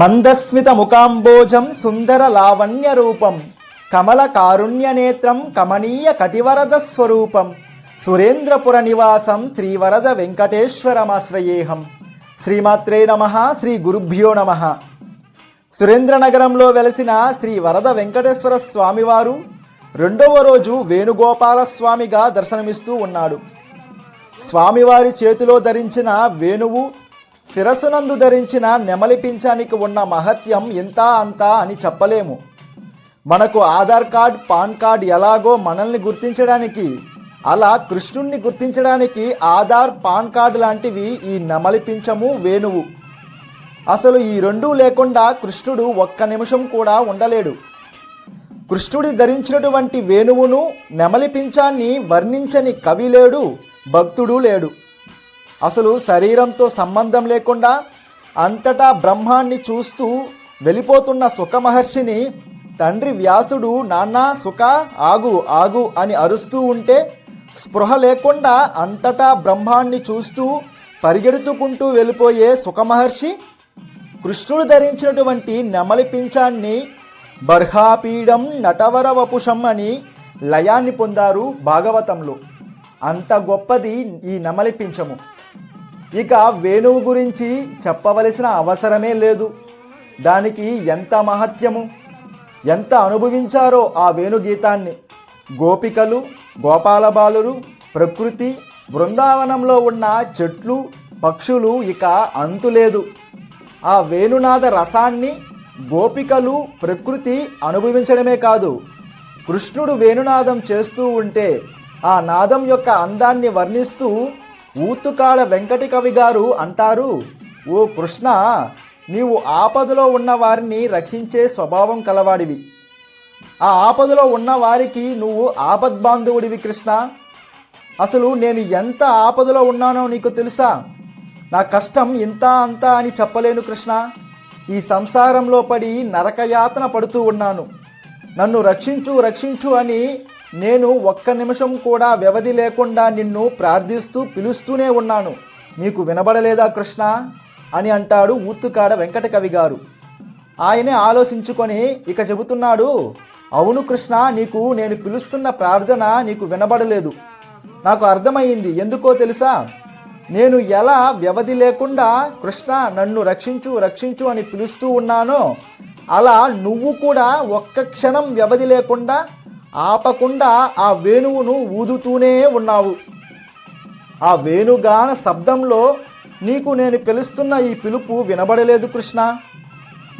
మందస్మిత ముకాంబోజం సుందర లావణ్య రూపం కమల కారుణ్యనేత్రం కమనీయ కటివరద స్వరూపం సురేంద్రపుర నివాసం శ్రీవరద వెంకటేశ్వరమాశ్రయేహం శ్రీమాత్రే నమ శ్రీ గురుభ్యో నమ. సురేంద్రనగరంలో వెలసిన శ్రీ వరద వెంకటేశ్వర స్వామివారు రెండవ రోజు వేణుగోపాలస్వామిగా దర్శనమిస్తూ ఉన్నాడు. స్వామివారి చేతిలో ధరించిన వేణువు శిరస్సునందు ధరించిన నెమలి పింఛానికి ఉన్న మహత్యం ఇంత అంతా అని చెప్పలేము. మనకు ఆధార్ కార్డ్ పాన్ కార్డ్ ఎలాగో మనల్ని గుర్తించడానికి అలా కృష్ణుణ్ణి గుర్తించడానికి ఆధార్ పాన్ కార్డ్ లాంటివి ఈ నెమలి పింఛము వేణువు. అసలు ఈ రెండూ లేకుండా కృష్ణుడు ఒక్క నిమిషం కూడా ఉండలేడు. కృష్ణుడి ధరించినటువంటి వేణువును నెమలి పింఛాన్ని వర్ణించని కవి లేడు భక్తుడు లేడు. అసలు శరీరంతో సంబంధం లేకుండా అంతటా బ్రహ్మాన్ని చూస్తూ వెళ్ళిపోతున్న సుఖ మహర్షిని తండ్రి వ్యాసుడు నాన్న సుఖ ఆగు ఆగు అని అరుస్తూ ఉంటే స్పృహ లేకుండా అంతటా బ్రహ్మాన్ని చూస్తూ పరిగెడుతుకుంటూ వెళ్ళిపోయే సుఖమహర్షి కృష్ణుడు ధరించినటువంటి నెమలి పింఛాన్ని బర్హాపీడం నటవర వపుషం అని లయాన్ని పొందారు భాగవతంలో. అంత గొప్పది ఈ నెమలి పింఛము. ఇక వేణువు గురించి చెప్పవలసిన అవసరమే లేదు. దానికి ఎంత మహత్యము? ఎంత అనుభవించారో ఆ వేణుగీతాన్ని? గోపికలు గోపాలబాలురు ప్రకృతి బృందావనంలో ఉన్న చెట్లు పక్షులు ఇక అంతులేదు ఆ వేణునాద రసాన్ని గోపికలు ప్రకృతి అనుభవించడమే కాదు. కృష్ణుడు వేణునాదం చేస్తూ ఉంటే ఆ నాదం యొక్క అందాన్ని వర్ణిస్తూ ఊతుకాడ వెంకటి కవి గారు అంటారు ఓ కృష్ణ నీవు ఆపదలో ఉన్న వారిని రక్షించే స్వభావం కలవాడివి. ఆ ఆపదలో ఉన్న వారికి నువ్వు ఆపద్బాంధవుడివి కృష్ణ. అసలు నేను ఎంత ఆపదలో ఉన్నానో నీకు తెలుసా? నా కష్టం ఇంత అంత అని చెప్పలేను కృష్ణ. ఈ సంసారంలో పడి నరకయాతన పడుతూ ఉన్నాను. నన్ను రక్షించు రక్షించు అని నేను ఒక్క నిమిషం కూడా వ్యవధి లేకుండా నిన్ను ప్రార్థిస్తూ పిలుస్తూనే ఉన్నాను. నీకు వినబడలేదా కృష్ణ? అని అంటాడు ఊత్తుకాడ వెంకటకవి గారు. ఆయనే ఆలోచించుకొని ఇక చెబుతున్నాడు అవును కృష్ణ నీకు నేను పిలుస్తున్న ప్రార్థన నీకు వినబడలేదు. నాకు అర్థమైంది ఎందుకో తెలుసా? నేను ఎలా వ్యవధి లేకుండా కృష్ణ నన్ను రక్షించు రక్షించు అని పిలుస్తూ ఉన్నానో అలా నువ్వు కూడా ఒక్క క్షణం వ్యవధి లేకుండా ఆపకుండా ఆ వేణువును ఊదుతూనే ఉన్నావు. ఆ వేణుగాన శబ్దంలో నీకు నేను పిలుస్తున్న ఈ పిలుపు వినబడలేదు కృష్ణ.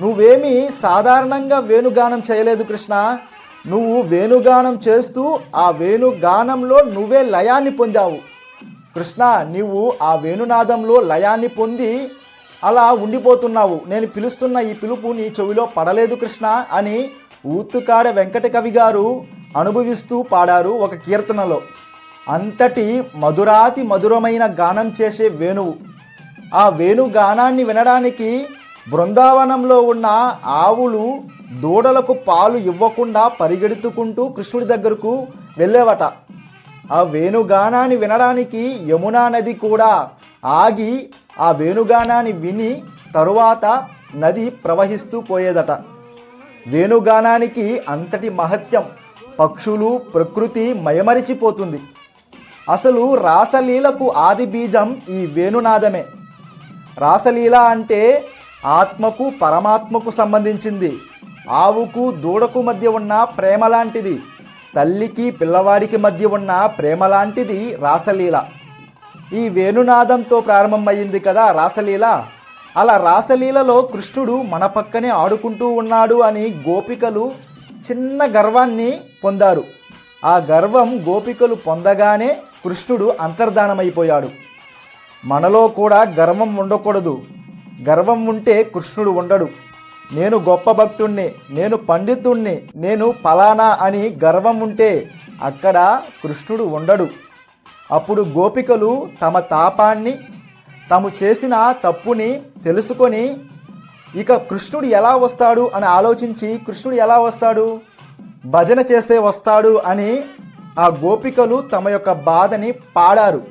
నువ్వేమీ సాధారణంగా వేణుగానం చేయలేదు కృష్ణ. నువ్వు వేణుగానం చేస్తూ ఆ వేణుగానంలో నువ్వే లయాన్ని పొందావు. కృష్ణ నీవు ఆ వేణునాదంలో లయాన్ని పొంది అలా ఉండిపోతున్నావు. నేను పిలుస్తున్న ఈ పిలుపు నీ చెవిలో పడలేదు కృష్ణ అని ఊత్తుకాడ వెంకట కవి గారు అనుభవిస్తూ పాడారు ఒక కీర్తనలో. అంతటి మధురాతి మధురమైన గానం చేసే వేణువు. ఆ వేణు గానాన్ని వినడానికి బృందావనంలో ఉన్న ఆవులు దూడలకు పాలు ఇవ్వకుండా పరిగెడుతుకుంటూ కృష్ణుడి దగ్గరకు వెళ్ళేవట. ఆ వేణుగానాన్ని వినడానికి యమునా నది కూడా ఆగి ఆ వేణుగానాన్ని విని తరువాత నది ప్రవహిస్తూ పోయేదట. వేణుగానానికి అంతటి మహత్యం పక్షులు ప్రకృతి మయమరిచిపోతుంది. అసలు రాసలీలకు ఆది బీజం ఈ వేణునాదమే. రాసలీల అంటే ఆత్మకు పరమాత్మకు సంబంధించింది. ఆవుకు దూడకు మధ్య ఉన్న ప్రేమ లాంటిది తల్లికి పిల్లవాడికి మధ్య ఉన్న ప్రేమ లాంటిది రాసలీల. ఈ వేణునాదంతో ప్రారంభమయ్యింది కదా రాసలీల. అలా రాసలీలలో కృష్ణుడు మన పక్కనే ఆడుకుంటూ ఉన్నాడు అని గోపికలు చిన్న గర్వాన్ని పొందారు. ఆ గర్వం గోపికలు పొందగానే కృష్ణుడు అంతర్ధానమైపోయాడు. మనలో కూడా గర్వం ఉండకూడదు. గర్వం ఉంటే కృష్ణుడు ఉండడు. నేను గొప్ప భక్తుణ్ణి నేను పండితుణ్ణి నేను ఫలానా అని గర్వం ఉంటే అక్కడ కృష్ణుడు ఉండడు. అప్పుడు గోపికలు తమ తాపాన్ని తాము చేసిన తప్పుని తెలుసుకొని ఇక కృష్ణుడు ఎలా వస్తాడు అని ఆలోచించి కృష్ణుడు ఎలా వస్తాడు? భజన చేస్తే వస్తాడు అని ఆ గోపికలు తమ యొక్క బాధని పాడారు.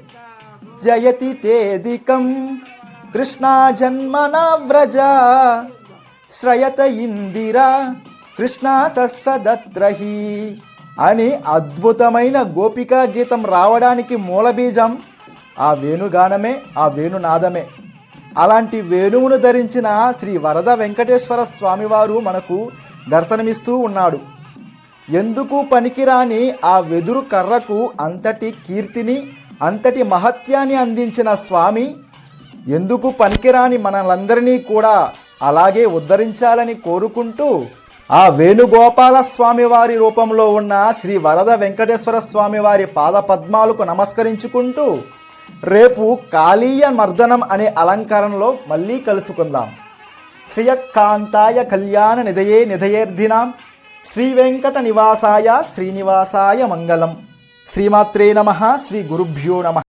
జయతి తేదికం కృష్ణ జన్మన వ్రజ శ్రయత ఇందిరా కృష్ణ సస్వదత్రహి అని అద్భుతమైన గోపికా గీతం రావడానికి మూలబీజం ఆ వేణుగానమే ఆ వేణునాదమే. అలాంటి వేణువును ధరించిన శ్రీ వరద వెంకటేశ్వర స్వామివారు మనకు దర్శనమిస్తూ ఉన్నాడు. ఎందుకు పనికిరాని ఆ వెదురు కర్రకు అంతటి కీర్తిని అంతటి మహత్యాన్ని అందించిన స్వామి? ఎందుకు పనికిరాని మనలందరినీ కూడా అలాగే ఉద్ధరించాలని కోరుకుంటూ ఆ వేణుగోపాల స్వామి వారి రూపంలో ఉన్న శ్రీ వరద వెంకటేశ్వర స్వామి వారి పాద పద్మాలకు నమస్కరించుకుంటూ రేపు కాళీయ మర్దనం అనే అలంకారంలో మళ్ళీ కలుసుకుందాం. శ్రియకాంతాయ కళ్యాణ నిధయే నిధయేర్ధినాం. శ్రీ వెంకట నివాసాయ శ్రీనివాసాయ మంగళం. శ్రీమాత్రే నమ శ్రీ గురుభ్యో నమ.